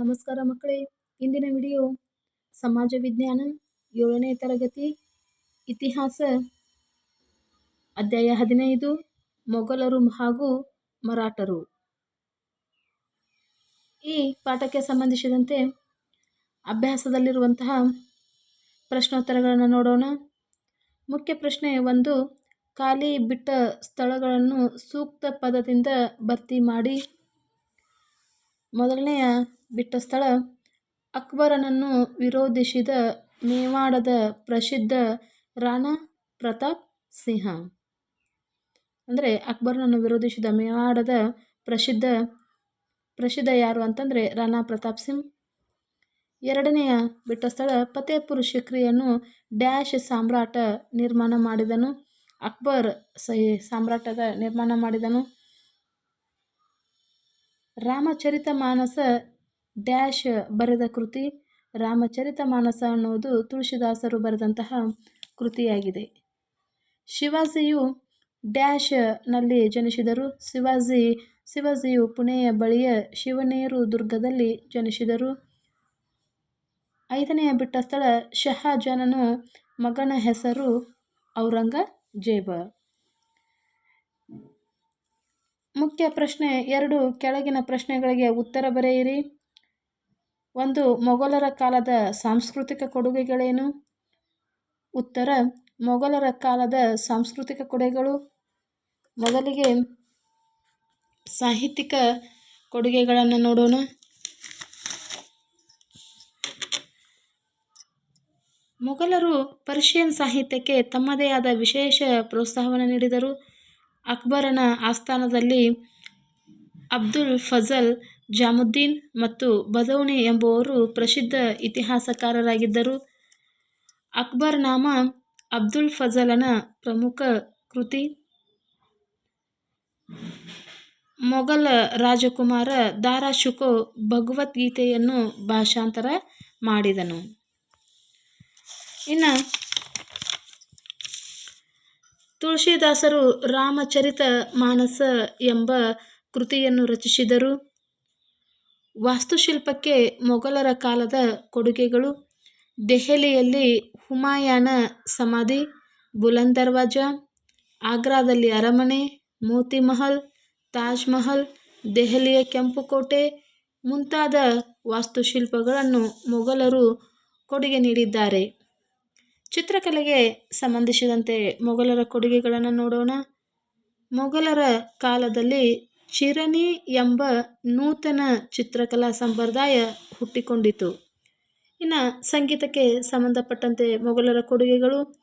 ನಮಸ್ಕಾರ ಮಕ್ಕಳೇ. ಇಂದಿನ ವಿಡಿಯೋ ಸಮಾಜ ವಿಜ್ಞಾನ ಏಳನೇ ತರಗತಿ ಇತಿಹಾಸ. ಅಧ್ಯಾಯ ಹದಿನೈದು, ಮೊಘಲರು ಹಾಗೂ ಮರಾಠರು. ಈ ಪಾಠಕ್ಕೆ ಸಂಬಂಧಿಸಿದಂತೆ ಅಭ್ಯಾಸದಲ್ಲಿರುವಂತಹ ಪ್ರಶ್ನೋತ್ತರಗಳನ್ನು ನೋಡೋಣ. ಮುಖ್ಯ ಪ್ರಶ್ನೆ ಒಂದು, ಖಾಲಿ ಬಿಟ್ಟ ಸ್ಥಳಗಳನ್ನು ಸೂಕ್ತ ಪದದಿಂದ ಭರ್ತಿ ಮಾಡಿ. ಮೊದಲನೆಯ ಬಿಟ್ಟ ಸ್ಥಳ. ಅಕ್ಬರನನ್ನು ವಿರೋಧಿಸಿದ ಮೇವಾಡದ ಪ್ರಸಿದ್ಧ ರಾಣಾ ಪ್ರತಾಪ್ ಸಿಂಹ. ಅಂದರೆ ಅಕ್ಬರನನ್ನು ವಿರೋಧಿಸಿದ ಮೇವಾಡದ ಪ್ರಸಿದ್ಧ ಪ್ರಸಿದ್ಧ ಯಾರು ಅಂತಂದರೆ ರಾಣಾ ಪ್ರತಾಪ್ ಸಿಂಗ್ ಎರಡನೆಯ ಬಿಟ್ಟ ಸ್ಥಳ ಫತೇಪುರ್ ಶಿಕ್ರಿಯನ್ನು ಡ್ಯಾಶ್ ಸಾಮ್ರಾಟ ನಿರ್ಮಾಣ ಮಾಡಿದನು. ಅಕ್ಬರ್ ಸಹಿ ಸಾಮ್ರಾಟದ ನಿರ್ಮಾಣ ಮಾಡಿದನು. ರಾಮಚರಿತ ಮಾನಸ ಡ್ಯಾಶ್ ಬರೆದ ಕೃತಿ, ರಾಮಚರಿತ ಮಾನಸ ಅನ್ನೋದು ತುಳಸಿದಾಸರು ಬರೆದಂತಹ ಕೃತಿಯಾಗಿದೆ. ಶಿವಾಜಿಯು ಡ್ಯಾಶ್ನಲ್ಲಿ ಜನಿಸಿದರು. ಶಿವಾಜಿ, ಶಿವಾಜಿಯು ಪುಣೆಯ ಬಳಿಯ ಶಿವನೇರು ದುರ್ಗದಲ್ಲಿ ಜನಿಸಿದರು. ಐದನೆಯ ಬಿಟ್ಟ ಸ್ಥಳ ಶಹಾಜಾನನು ಮಗನ ಹೆಸರು ಔರಂಗಜೇಬ. ಮುಖ್ಯ ಪ್ರಶ್ನೆ ಎರಡು, ಕೆಳಗಿನ ಪ್ರಶ್ನೆಗಳಿಗೆ ಉತ್ತರ ಬರೆಯಿರಿ. ಒಂದು ಮೊಘಲರ ಕಾಲದ ಸಾಂಸ್ಕೃತಿಕ ಕೊಡುಗೆಗಳೇನು? ಉತ್ತರ, ಮೊಘಲರ ಕಾಲದ ಸಾಂಸ್ಕೃತಿಕ ಕೊಡುಗೆಗಳು. ಮೊದಲಿಗೆ ಸಾಹಿತ್ಯಿಕ ಕೊಡುಗೆಗಳನ್ನು ನೋಡೋಣ. ಮೊಘಲರು ಪರ್ಷಿಯನ್ ಸಾಹಿತ್ಯಕ್ಕೆ ತಮ್ಮದೇ ಆದ ವಿಶೇಷ ಪ್ರೋತ್ಸಾಹವನ್ನು ನೀಡಿದರು. ಅಕ್ಬರನ ಆಸ್ಥಾನದಲ್ಲಿ ಅಬ್ದುಲ್ ಫಜಲ್ ಜಾಮುದ್ದೀನ್ ಮತ್ತು ಬದೌಣಿ ಎಂಬುವರು ಪ್ರಸಿದ್ಧ ಇತಿಹಾಸಕಾರರಾಗಿದ್ದರು. ಅಕ್ಬರ್ ನಾಮ ಅಬ್ದುಲ್ ಫಜಲನ ಪ್ರಮುಖ ಕೃತಿ. ಮೊಘಲ ರಾಜಕುಮಾರ ದಾರಾ ಶುಕೋ ಭಗವದ್ಗೀತೆಯನ್ನು ಭಾಷಾಂತರ ಮಾಡಿದನು. ಇನ್ನು ತುಳಸಿದಾಸರು ರಾಮಚರಿತ ಮಾನಸ ಎಂಬ ಕೃತಿಯನ್ನು ರಚಿಸಿದರು. ವಾಸ್ತುಶಿಲ್ಪಕ್ಕೆ ಮೊಘಲರ ಕಾಲದ ಕೊಡುಗೆಗಳು. ದೆಹಲಿಯಲ್ಲಿ ಹುಮಾಯಾನ ಸಮಾಧಿ ಬುಲಂದ್ ದರ್ವಾಜ ಆಗ್ರಾದಲ್ಲಿ ಅರಮನೆ ಮೋತಿ ಮಹಲ್ ತಾಜ್ ಮಹಲ್ ದೆಹಲಿಯ ಕೆಂಪು ಕೋಟೆ ಮುಂತಾದ ವಾಸ್ತುಶಿಲ್ಪಗಳನ್ನು ಮೊಘಲರು ಕೊಡುಗೆ ನೀಡಿದ್ದಾರೆ. ಚಿತ್ರಕಲೆಗೆ ಸಂಬಂಧಿಸಿದಂತೆ ಮೊಘಲರ ಕೊಡುಗೆಗಳನ್ನು ನೋಡೋಣ. ಮೊಘಲರ ಕಾಲದಲ್ಲಿ ಚಿರನಿ ಎಂಬ ನೂತನ ಚಿತ್ರಕಲಾ ಸಂಪ್ರದಾಯ ಹುಟ್ಟಿಕೊಂಡಿತು. ಇನ್ನು ಸಂಗೀತಕ್ಕೆ ಸಂಬಂಧಪಟ್ಟಂತೆ ಮೊಘಲರ ಕೊಡುಗೆಗಳು,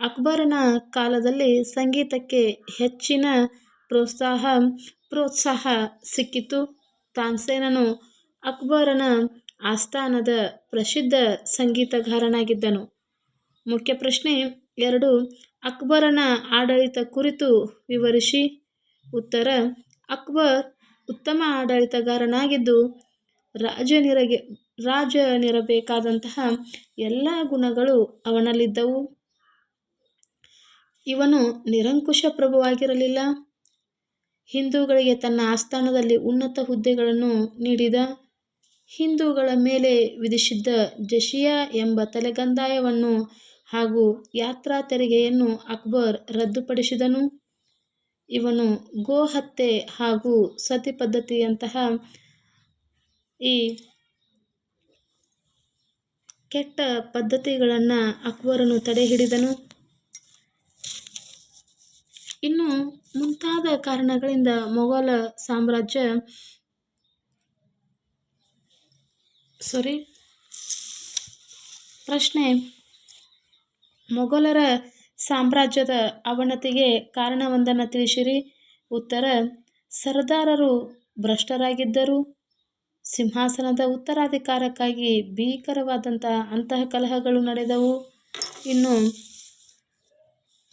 ಅಕ್ಬರನ ಕಾಲದಲ್ಲಿ ಸಂಗೀತಕ್ಕೆ ಹೆಚ್ಚಿನ ಪ್ರೋತ್ಸಾಹ ಪ್ರೋತ್ಸಾಹ ಸಿಕ್ಕಿತು. ತಾನ್ಸೇನನು ಅಕ್ಬರನ ಆಸ್ಥಾನದ ಪ್ರಸಿದ್ಧ ಸಂಗೀತಗಾರನಾಗಿದ್ದನು. ಮುಖ್ಯ ಪ್ರಶ್ನೆ ಎರಡು, ಅಕ್ಬರನ ಆಡಳಿತ ಕುರಿತು ವಿವರಿಸಿ. ಉತ್ತರ ಅಕ್ಬರ್ ಉತ್ತಮ ಆಡಳಿತಗಾರನಾಗಿದ್ದು, ರಾಜನಿರಗೆ, ರಾಜನಿರಬೇಕಾದಂತಹ ಎಲ್ಲ ಗುಣಗಳು ಅವನಲ್ಲಿದ್ದವು. ಇವನು ನಿರಂಕುಶ ಪ್ರಭುವಾಗಿರಲಿಲ್ಲ. ಹಿಂದೂಗಳಿಗೆ ತನ್ನ ಆಸ್ಥಾನದಲ್ಲಿ ಉನ್ನತ ಹುದ್ದೆಗಳನ್ನು ನೀಡಿದ, ಹಿಂದೂಗಳ ಮೇಲೆ ವಿಧಿಸಿದ್ದ ಜಶಿಯಾ ಎಂಬ ತಲೆಗಂದಾಯವನ್ನು ಹಾಗೂ ಯಾತ್ರಾ ತೆರಿಗೆಯನ್ನು ಅಕ್ಬರ್ ರದ್ದುಪಡಿಸಿದನು. ಇವನು ಗೋಹತ್ಯೆ ಹಾಗೂ ಸತಿ ಪದ್ಧತಿಯಂತಹ ಈ ಕೆಟ್ಟ ಪದ್ಧತಿಗಳನ್ನು ಅಕ್ಬರನು ತಡೆಹಿಡಿದನು. ಇನ್ನು ಮುಂತಾದ ಕಾರಣಗಳಿಂದ ಮೊಘಲ ಸಾಮ್ರಾಜ್ಯ ಸಾರಿ ಪ್ರಶ್ನೆ ಮೊಘಲರ ಸಾಮ್ರಾಜ್ಯದ ಅವನತಿಗೆ ಕಾರಣವೊಂದನ್ನು ತಿಳಿಸಿರಿ. ಉತ್ತರ, ಸರ್ದಾರರು ಭ್ರಷ್ಟರಾಗಿದ್ದರು. ಸಿಂಹಾಸನದ ಉತ್ತರಾಧಿಕಾರಕ್ಕಾಗಿ ಭೀಕರವಾದಂಥ ಅಂತಃಕಲಹಗಳು ನಡೆದವು. ಇನ್ನು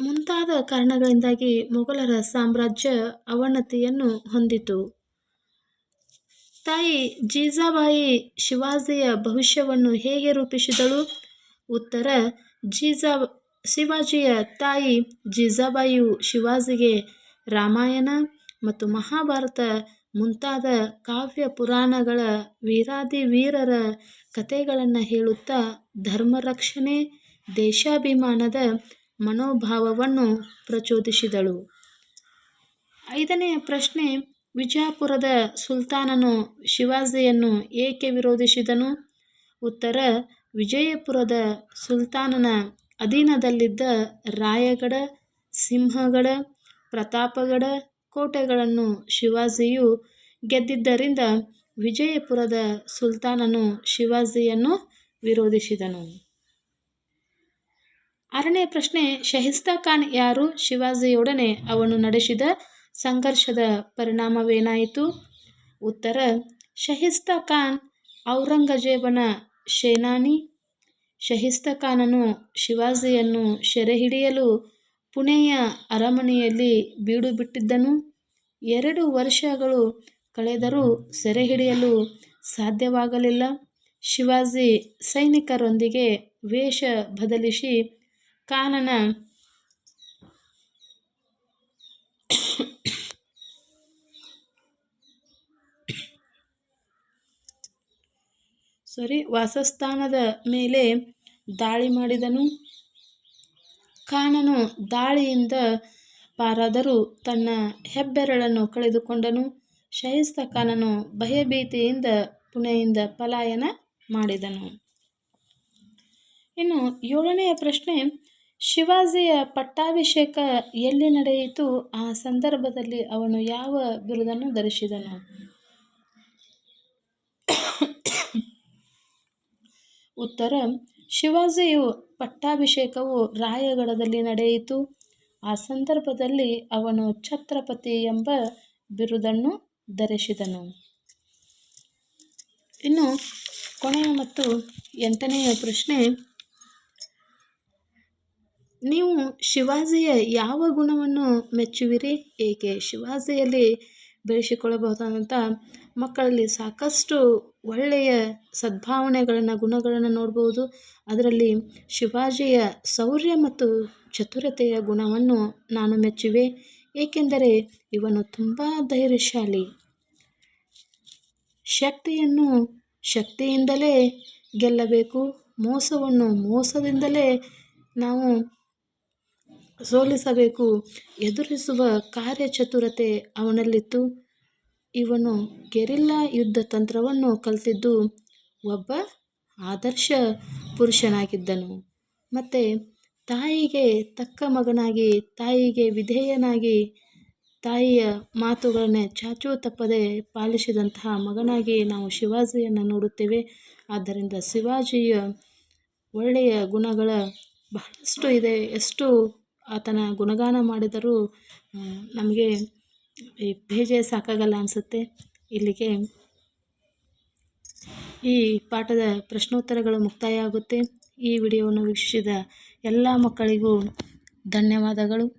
ಮುಂತಾದ ಕಾರಣಗಳಿಂದಾಗಿ ಮೊಘಲರ ಸಾಮ್ರಾಜ್ಯ ಅವನತಿಯನ್ನು ಹೊಂದಿತು. ತಾಯಿ ಜೀಜಾಬಾಯಿ ಶಿವಾಜಿಯ ಭವಿಷ್ಯವನ್ನು ಹೇಗೆ ರೂಪಿಸಿದಳು? ಉತ್ತರ, ಜೀಜಾ ಶಿವಾಜಿಯ ತಾಯಿ ಜೀಜಾಬಾಯಿಯು ಶಿವಾಜಿಗೆ ರಾಮಾಯಣ ಮತ್ತು ಮಹಾಭಾರತ ಮುಂತಾದ ಕಾವ್ಯ ಪುರಾಣಗಳ ವೀರಾದಿ ವೀರರ ಕಥೆಗಳನ್ನು ಹೇಳುತ್ತಾ ಧರ್ಮರಕ್ಷಣೆ, ದೇಶಾಭಿಮಾನದ ಮನೋಭಾವವನ್ನು ಪ್ರಚೋದಿಸಿದಳು. ಐದನೆಯ ಪ್ರಶ್ನೆ ವಿಜಯಪುರದ ಸುಲ್ತಾನನು ಶಿವಾಜಿಯನ್ನು ಏಕೆ ವಿರೋಧಿಸಿದನು? ಉತ್ತರ, ವಿಜಯಪುರದ ಸುಲ್ತಾನನ ಅಧೀನದಲ್ಲಿದ್ದ ರಾಯಗಡ, ಸಿಂಹಗಡ, ಪ್ರತಾಪಗಡ ಕೋಟೆಗಳನ್ನು ಶಿವಾಜಿಯು ಗೆದ್ದಿದ್ದರಿಂದ ವಿಜಯಪುರದ ಸುಲ್ತಾನನು ಶಿವಾಜಿಯನ್ನು ವಿರೋಧಿಸಿದನು. ಆರನೇ ಪ್ರಶ್ನೆ, ಶಹಿಸ್ತಾ ಖಾನ್ ಯಾರು? ಶಿವಾಜಿಯೊಡನೆ ಅವನು ನಡೆಸಿದ ಸಂಘರ್ಷದ ಪರಿಣಾಮವೇನಾಯಿತು? ಉತ್ತರ, ಶಹಿಸ್ತಾ ಖಾನ್ ಔರಂಗಜೇಬನ ಸೇನಾನಿ. ಶಹಿಸ್ತಾ ಖಾನನು ಶಿವಾಜಿಯನ್ನು ಸೆರೆಹಿಡಿಯಲು ಪುಣೆಯ ಅರಮನೆಯಲ್ಲಿ ಬೀಡುಬಿಟ್ಟಿದ್ದನು. ಎರಡು ವರ್ಷಗಳು ಕಳೆದರೂ ಸೆರೆಹಿಡಿಯಲು ಸಾಧ್ಯವಾಗಲಿಲ್ಲ. ಶಿವಾಜಿ ಸೈನಿಕರೊಂದಿಗೆ ವೇಷ ಬದಲಿಸಿ ಖಾನನ ಸಾರಿ, ವಾಸಸ್ಥಾನದ ಮೇಲೆ ದಾಳಿ ಮಾಡಿದನು. ಖಾನನು ದಾಳಿಯಿಂದ ಪಾರಾದರೂ ತನ್ನ ಹೆಬ್ಬೆರಳನ್ನು ಕಳೆದುಕೊಂಡನು. ಶಹಿಸ್ತ ಖಾನನು ಭಯಭೀತಿಯಿಂದ ಪುಣೆಯಿಂದ ಪಲಾಯನ ಮಾಡಿದನು. ಇನ್ನು ಏಳನೆಯ ಪ್ರಶ್ನೆ, ಶಿವಾಜಿಯ ಪಟ್ಟಾಭಿಷೇಕ ಎಲ್ಲಿ ನಡೆಯಿತು? ಆ ಸಂದರ್ಭದಲ್ಲಿ ಅವನು ಯಾವ ಬಿರುದನ್ನು ಧರಿಸಿದನು? ಉತ್ತರ, ಶಿವಾಜಿಯು ಪಟ್ಟಾಭಿಷೇಕವು ರಾಯಗಢದಲ್ಲಿ ನಡೆಯಿತು. ಆ ಸಂದರ್ಭದಲ್ಲಿ ಅವನು ಛತ್ರಪತಿ ಎಂಬ ಬಿರುದನ್ನು ಧರಿಸಿದನು. ಇನ್ನು ಕೊನೆಯ ಮತ್ತು ಎಂಟನೆಯ ಪ್ರಶ್ನೆ, ನೀವು ಶಿವಾಜಿಯ ಯಾವ ಗುಣವನ್ನು ಮೆಚ್ಚುವಿರಿ? ಏಕೆ ಶಿವಾಜಿಯಲ್ಲಿ ಬೆಳೆಸಿಕೊಳ್ಳಬಹುದಾದಂಥ ಮಕ್ಕಳಲ್ಲಿ ಸಾಕಷ್ಟು ಒಳ್ಳೆಯ ಸದ್ಭಾವನೆಗಳನ್ನು, ಗುಣಗಳನ್ನು ನೋಡ್ಬೋದು. ಅದರಲ್ಲಿ ಶಿವಾಜಿಯ ಶೌರ್ಯ ಮತ್ತು ಚತುರತೆಯ ಗುಣವನ್ನು ನಾನು ಮೆಚ್ಚುವೆ. ಏಕೆಂದರೆ ಇವನು ತುಂಬ ಧೈರ್ಯಶಾಲಿ. ಶಕ್ತಿಯನ್ನು ಶಕ್ತಿಯಿಂದಲೇ ಗೆಲ್ಲಬೇಕು. ಮೋಸವನ್ನು ಮೋಸದಿಂದಲೇ ನಾವು ಸೋಲಿಸಬೇಕು. ಎದುರಿಸುವ ಕಾರ್ಯಚತುರತೆ ಅವನಲ್ಲಿತ್ತು. ಇವನು ಗೆರಿಲ್ಲಾ ಯುದ್ಧ ತಂತ್ರವನ್ನು ಕಲಿತಿದ್ದು ಒಬ್ಬ ಆದರ್ಶ ಪುರುಷನಾಗಿದ್ದನು. ಮತ್ತು ತಾಯಿಗೆ ತಕ್ಕ ಮಗನಾಗಿ, ತಾಯಿಗೆ ವಿಧೇಯನಾಗಿ, ತಾಯಿಯ ಮಾತುಗಳನ್ನೇ ಚಾಚೂ ತಪ್ಪದೆ ಪಾಲಿಸಿದಂತಹ ಮಗನಾಗಿ ನಾವು ಶಿವಾಜಿಯನ್ನು ನೋಡುತ್ತೇವೆ. ಆದ್ದರಿಂದ ಶಿವಾಜಿಯ ಒಳ್ಳೆಯ ಗುಣಗಳ ಬಹಳಷ್ಟು ಇದೆ. ಎಷ್ಟು ಆತನ ಗುಣಗಾನ ಮಾಡಿದರೂ ನಮಗೆ ಪೇಜೇ ಸಾಕಾಗಲ್ಲ ಅನಿಸುತ್ತೆ? ಇಲ್ಲಿಗೆ ಈ ಪಾಠದ ಪ್ರಶ್ನೋತ್ತರಗಳು ಮುಕ್ತಾಯ ಆಗುತ್ತೆ. ಈ ವಿಡಿಯೋವನ್ನು ವೀಕ್ಷಿಸಿದ ಎಲ್ಲ ಮಕ್ಕಳಿಗೂ ಧನ್ಯವಾದಗಳು.